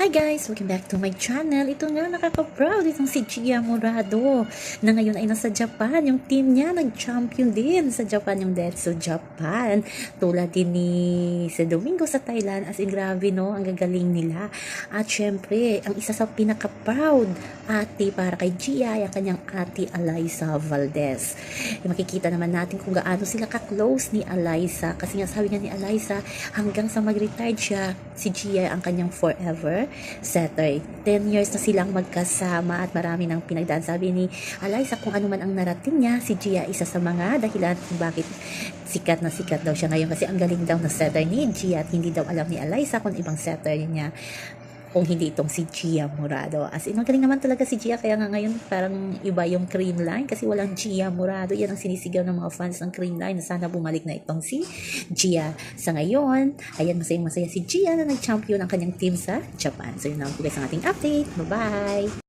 Hi guys! Welcome back to my channel. Ito nga nakaka-proud itong si Gia Murado na ngayon ay nasa Japan. Yung team niya nag-champion din sa Japan, yung Detsu Japan. Tulad din ni sa Domingo sa Thailand. As in grabe no, ang gagaling nila. At syempre, ang isa sa pinaka-proud ate para kay Gia ay ang kanyang ate Eliza Valdez. E, makikita naman natin kung gaano sila ka-close ni Eliza. Kasi nga sabi nga ni Eliza, hanggang sa mag-retire siya, si Gia ang kanyang forever setter. 10 years na silang magkasama at marami nang pinagdaan. Sabi ni Eliza, kung ano man ang narating niya, si Gia isa sa mga dahilan kung bakit sikat na sikat daw siya ngayon. Kasi ang galing daw na setter ni Gia at hindi daw alam ni Eliza kung ibang setter niya kung hindi itong si Gia Murado. As in, ang galing naman talaga si Gia, kaya nga ngayon parang iba yung cream line kasi walang Gia Murado. Yan ang sinisigaw ng mga fans ng cream line na sana bumalik na itong si Gia. Sa ngayon, ayan, masayang masaya si Gia na nag-champion ang kanyang team sa Japan. So yun lang po guys ang ating update. Bye-bye!